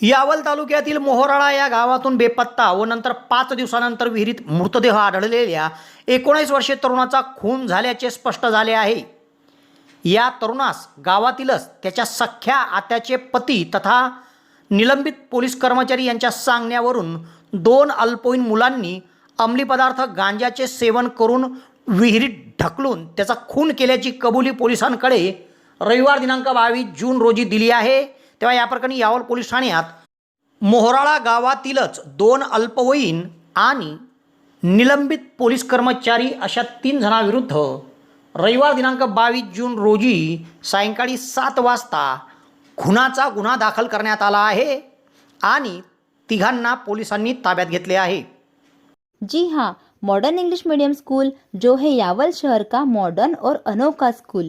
यावल तालुक्यातील मोहराळा या गावातून बेपत्ता व नंतर पाच दिवसानंतर विहिरीत मृतदेह आढळलेल्या एकोणीस वर्षे तरुणाचा खून झाल्याचे स्पष्ट झाले आहे. या तरुणास गावातीलच त्याच्या सख्या आत्याचे पती तथा निलंबित पोलीस कर्मचारी यांच्या सांगण्यावरून दोन अल्पवयीन मुलांनी अंमली पदार्थ गांजाचे सेवन करून विहिरीत ढकलून त्याचा खून केल्याची कबुली पोलिसांकडे रविवार दिनांक बावीस जून रोजी दिली आहे. तेव्हा या प्रकरणी यावल पोलीस ठाण्यात मोहराळा गावातीलच दोन अल्पवयीन आणि निलंबित पोलीस कर्मचारी अशा तीन जणांविरुद्ध रविवार दिनांक बावीस जून रोजी सायंकाळी सात वाजता खुनाचा गुन्हा दाखल करण्यात आला आहे आणि तिघांना पोलिसांनी ताब्यात घेतले आहे. जी हाँ मॉडर्न इंग्लिश मीडियम स्कूल जो है यावल शहर का मॉडर्न और अनोखा स्कूल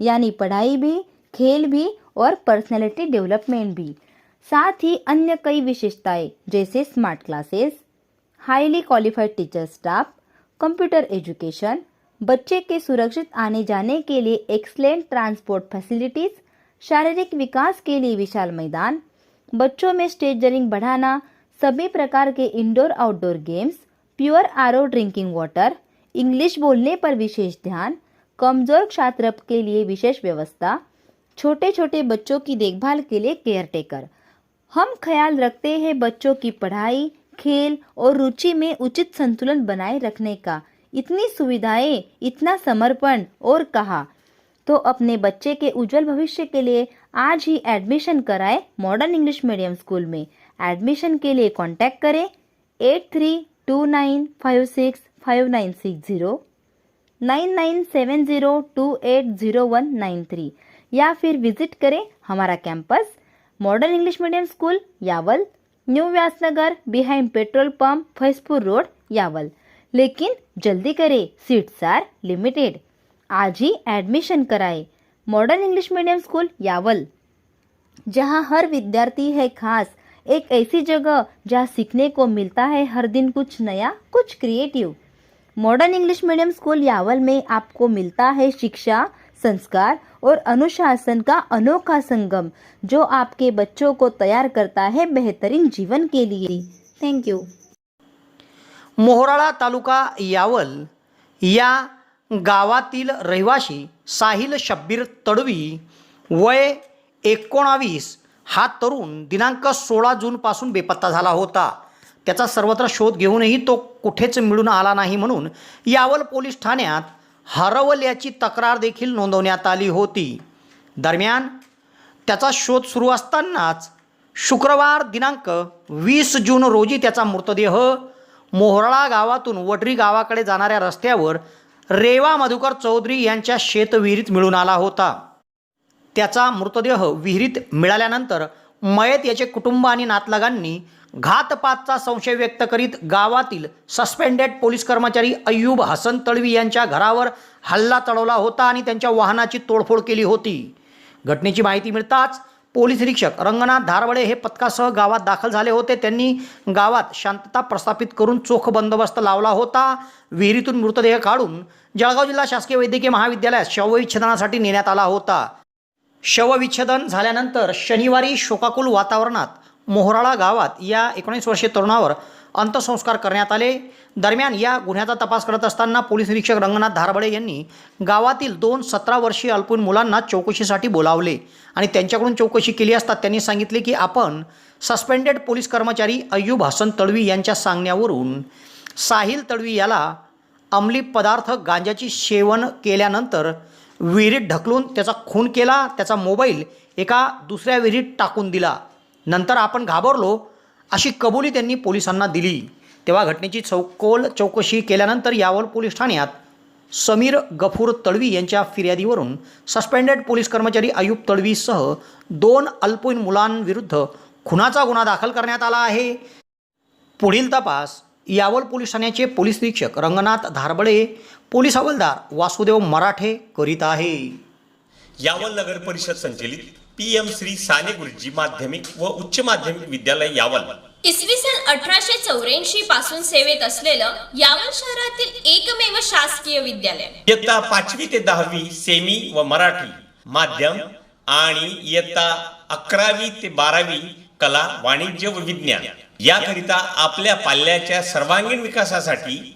यानी पढ़ाई भी, खेल भी और पर्सनैलिटी डेवलपमेंट भी। साथ ही अन्य कई विशेषताएँ, जैसे smart classes highly qualified teacher staff computer education बच्चे के सुरक्षित आने जाने के लिए एक्सलेंट ट्रांसपोर्ट फैसिलिटीज़ शारीरिक विकास के लिए विशाल मैदान, बच्चों में स्टेज जरिंग बढ़ाना, सभी प्रकार के indoor outdoor games pure R drinking water English बोलने पर विशेष ध्यान कमज़ोर छात्र के लिए विशेष व्यवस्था छोटे छोटे बच्चों की देखभाल के लिए केयर टेकर हम ख्याल रखते हैं बच्चों की पढ़ाई, खेल और रुचि में उचित संतुलन बनाए रखने का। इतनी सुविधाएँ, इतना समर्पण और कहा तो अपने बच्चे के उज्जवल भविष्य के लिए आज ही एडमिशन कराएँ मॉडर्न इंग्लिश मीडियम स्कूल में। एडमिशन के लिए कांटेक्ट करें eight three two nine five six five nine six zero. Nine nine seven zero two eight zero one nine three या फिर विज़िट करें हमारा campus modern English medium school Yawal, new Vyasnagar, behind petrol pump Faizpur road, Yawal. लेकिन जल्दी करें, seats are limited. आज ही admission कराएँ modern English medium school Yawal, जहाँ हर विद्यार्थी है खास, एक ऐसी जगह जहाँ सीखने को मिलता है हर दिन कुछ नया, कुछ creative modern English medium school Yawal में आपको मिलता है शिक्षा संस्कार और अनुशासन का अनोखा संगम जो आपके बच्चों को तैयार करता है बेहतरीन जीवन के लिए। थैंक यू मोहराळा तालुका यावल या गावातील रहिवासी साहिल शब्बीर तडवी वय एकोणावीस हा तरुण दिनांक सोळा जूनपासून बेपत्ता झाला होता. त्याचा सर्वत्र शोध घेऊनही तो कुठेच मिळून आला नाही म्हणून यावल पोलीस ठाण्यात हरवल्याची तक्रार देखील नोंदवण्यात आली होती. दरम्यान त्याचा शोध सुरू असतानाच शुक्रवार दिनांक वीस जून रोजी त्याचा मृतदेह मोहराळा गावातून वडरी गावाकडे जाणाऱ्या रस्त्यावर रेवा मधुकर चौधरी यांच्या शेतविहिरीत मिळून आला होता. त्याचा मृतदेह विहिरीत मिळाल्यानंतर मयत याचे कुटुंब आणि नातलगांनी घातपातचा संशय व्यक्त करीत गावातील सस्पेंडेड पोलीस कर्मचारी अय्यूब हसन तळवी यांच्या घरावर हल्ला चढवला होता आणि त्यांच्या वाहनाची तोडफोड केली होती. घटनेची माहिती मिळताच पोलीस निरीक्षक रंगनाथ धारवडे हे पथकासह गावात दाखल झाले होते. त्यांनी गावात शांतता प्रस्थापित करून चोख बंदोबस्त लावला होता. विहिरीतून मृतदेह काढून जळगाव जिल्हा शासकीय वैद्यकीय महाविद्यालयात शवविच्छेदनासाठी नेण्यात आला होता. शवविच्छेदन झाल्यानंतर शनिवारी शोकाकुल वातावरणात मोहराळा गावात या एकोणीस वर्षीय तरुणावर अंत्यसंस्कार करण्यात आले. दरम्यान या गुन्ह्याचा तपास करत असताना पोलीस निरीक्षक रंगनाथ धारबळे यांनी गावातील दोन सतरा वर्षीय अल्पवयीन मुलांना चौकशीसाठी बोलावले आणि त्यांच्याकडून चौकशी केली असता त्यांनी सांगितले की आपण सस्पेंडेड पोलीस कर्मचारी अय्यूब हसन तळवी यांच्या सांगण्यावरून साहिल तळवी याला अंमली पदार्थ गांजाची सेवन केल्यानंतर विहिरीत ढकलून त्याचा खून केला त्याचा मोबाईल एका दुसऱ्या विहिरीत टाकून दिला. नंतर आपण घाबरलो अशी कबुली त्यांनी पोलिसांना दिली. तेव्हा घटनेची चौकोल चौकशी केल्यानंतर यावल पोलीस ठाण्यात समीर गफूर तळवी यांच्या फिर्यादीवरून सस्पेंडेड पोलीस कर्मचारी आयुब तळवीसह दोन अल्पवयीन मुलांविरुद्ध खुनाचा गुन्हा दाखल करण्यात आला आहे. पुढील तपास यावल पोलीस ठाण्याचे पोलीस निरीक्षक रंगनाथ धारबळे पोलीस हवालदार वासुदेव मराठे करीत आहे. यावल नगर परिषद संचलित पी एम श्री साने गुरुजी माध्यमिक व उच्च माध्यमिक विद्यालय यावल. इसवी सन अठराशे चौऱ्याऐंशी पासून सेवेत असलेलं यावल शहरातील एकमेव शासकीय विद्यालय. इयत्ता पाचवी ते दहावी सेमी व मराठी माध्यम आणि इयत्ता अकरावी ते बारावी कला वाणिज्य व विज्ञान. याकरिता आपल्या पाल्याच्या सर्वांगीण विकासासाठी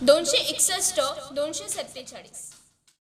दोनशे एकसष्ट दोनशे सत्तेचाळीस.